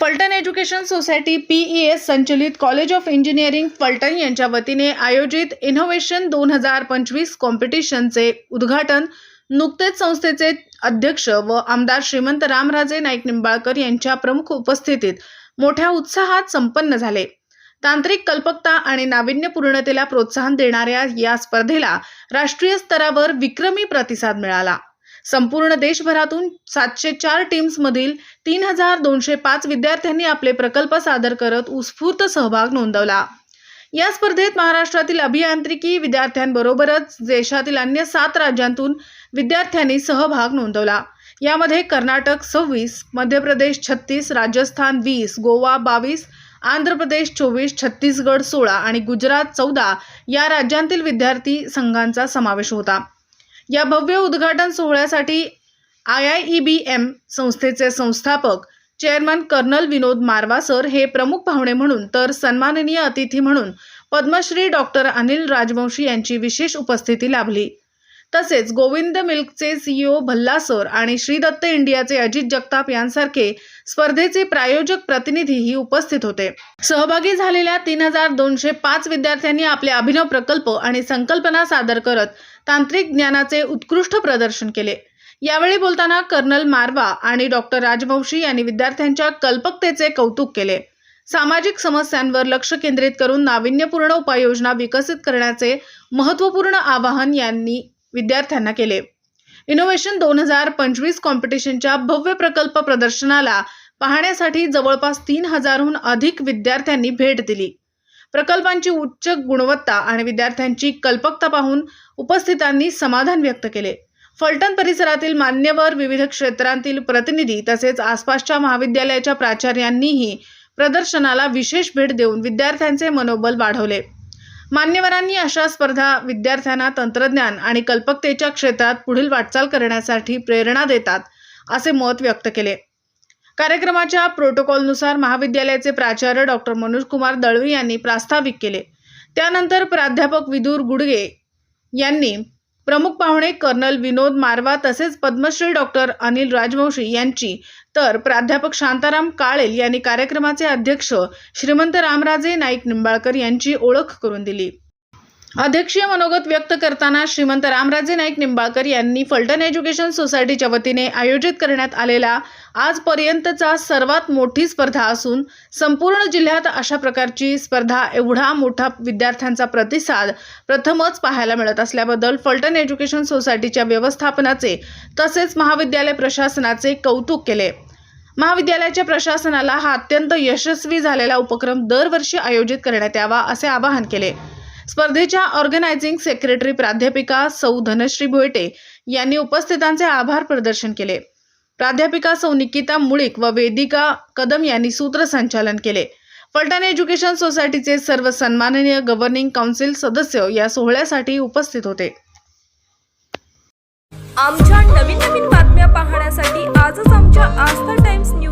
Phaltan education society PES संचलित college of engineering Phaltan यांच्या वतीने आयोजित इनोव्हेशन दोन हजार पंचवीस कॉम्पिटिशनचे उद्घाटन नुकतेच संस्थेचे अध्यक्ष व आमदार श्रीमंत रामराजे नाईक निंबाळकर यांच्या प्रमुख उपस्थितीत मोठ्या उत्साहात संपन्न झाले. तांत्रिक कल्पकता आणि नाविन्यपूर्णतेला प्रोत्साहन देणाऱ्या या स्पर्धेला राष्ट्रीय स्तरावर विक्रमी प्रतिसाद मिळाला. संपूर्ण देशभरातून सातशे चार टीम्समधील तीन हजार दोनशे पाच विद्यार्थ्यांनी आपले प्रकल्प सादर करत उत्स्फूर्त सहभाग नोंदवला. या स्पर्धेत महाराष्ट्रातील अभियांत्रिकी विद्यार्थ्यांबरोबरच देशातील अन्य सात राज्यांतून विद्यार्थ्यांनी सहभाग नोंदवला. यामध्ये कर्नाटक सव्वीस मध्य प्रदेश छत्तीस राजस्थान वीस गोवा बावीस आंध्र प्रदेश चोवीस छत्तीसगड सोळा आणि गुजरात चौदा या राज्यांतील विद्यार्थी संघांचा समावेश होता. या भव्य उद्घाटन सोहळ्यासाठी I I E B M संस्थेचे संस्थापक chairman colonel Vinod Marwah sir हे प्रमुख पाहुणे म्हणून तर सन्माननीय अतिथी म्हणून पद्मश्री डॉक्टर अनिल राजवंशी यांची विशेष उपस्थिती लाभली. तसेच गोविंद मिल्कचे सीईओ भल्ला सर आणि श्री दत्त इंडियाचे अजित जगताप यांसारखे स्पर्धेचे प्रायोजक प्रतिनिधीही उपस्थित होते. सहभागी झालेल्या तीन हजार दोनशे पाच विद्यार्थ्यांनी आपले अभिनव प्रकल्प आणि संकल्पना सादर करत तांत्रिक ज्ञानाचे उत्कृष्ट प्रदर्शन केले. यावेळी बोलताना कर्नल मारवा आणि डॉक्टर राजवंशी यांनी विद्यार्थ्यांच्या कल्पकतेचे कौतुक केले. सामाजिक समस्यांवर लक्ष केंद्रित करून नाविन्यपूर्ण उपाययोजना विकसित करण्याचे महत्त्वपूर्ण आवाहन यांनी विद्यार्थ्यांना केले. इनोव्हेशन दोन हजार पंचवीस कॉम्पिटिशनच्या भव्य प्रकल्प प्रदर्शनाला पाहण्यासाठी जवळपास तीन हजारहून अधिक विद्यार्थ्यांनी भेट दिली. प्रकल्पांची उच्च गुणवत्ता आणि विद्यार्थ्यांची कल्पकता पाहून उपस्थितांनी समाधान व्यक्त केले. फलटण परिसरातील मान्यवर विविध क्षेत्रांतील प्रतिनिधी तसेच आसपासच्या महाविद्यालयाच्या प्राचार्यांनीही प्रदर्शनाला विशेष भेट देऊन विद्यार्थ्यांचे मनोबल वाढवले. मान्यवरांनी अशा स्पर्धा विद्यार्थ्यांना तंत्रज्ञान आणि कल्पकतेच्या क्षेत्रात पुढील वाटचाल करण्यासाठी प्रेरणा देतात असे मत व्यक्त केले. कार्यक्रमाच्या प्रोटोकॉलनुसार महाविद्यालयाचे प्राचार्य डॉक्टर मनोज कुमार दळवी यांनी प्रास्ताविक केले. त्यानंतर प्राध्यापक विदूर गुडगे यांनी प्रमुख पाहुणे कर्नल विनोद मारवा तसेच पद्मश्री डॉक्टर अनिल राजवंशी यांची तर प्राध्यापक शांताराम काळेल यांनी कार्यक्रमाचे अध्यक्ष श्रीमंत रामराजे नाईक निंबाळकर यांची ओळख करून दिली. अध्यक्षीय मनोगत व्यक्त करताना श्रीमंत रामराजे नाईक निंबाळकर यांनी फलटण एज्युकेशन सोसायटीच्या वतीने आयोजित करण्यात आलेला आजपर्यंतचा सर्वात मोठी स्पर्धा असून संपूर्ण जिल्ह्यात अशा प्रकारची स्पर्धा एवढा मोठा विद्यार्थ्यांचा प्रतिसाद प्रथमच पाहायला मिळत असल्याबद्दल फलटण एज्युकेशन सोसायटीच्या व्यवस्थापनाचे तसेच महाविद्यालय प्रशासनाचे कौतुक केले. महाविद्यालयाच्या प्रशासनाला हा अत्यंत यशस्वी झालेला उपक्रम दरवर्षी आयोजित करण्यात यावा असे आवाहन केले. स्पर्धेच्या ऑर्गनायझिंग सेक्रेटरी प्राध्यापिका सौ धनश्री भोयटे यांनी उपस्थितांचे आभार प्रदर्शन केले. प्राध्यापिका सौ निकिता मुळीक व वेदिका कदम यांनी सूत्रसंचालन केले. फलटण एज्युकेशन सोसायटीचे सर्व सन्माननीय गव्हर्निंग काउन्सिल सदस्य या सोहळ्यासाठी उपस्थित होते. आमच्या नवीन नवीन बातम्या पाहण्यासाठी आजच आमच्या आस्था टाइम्स न्यूज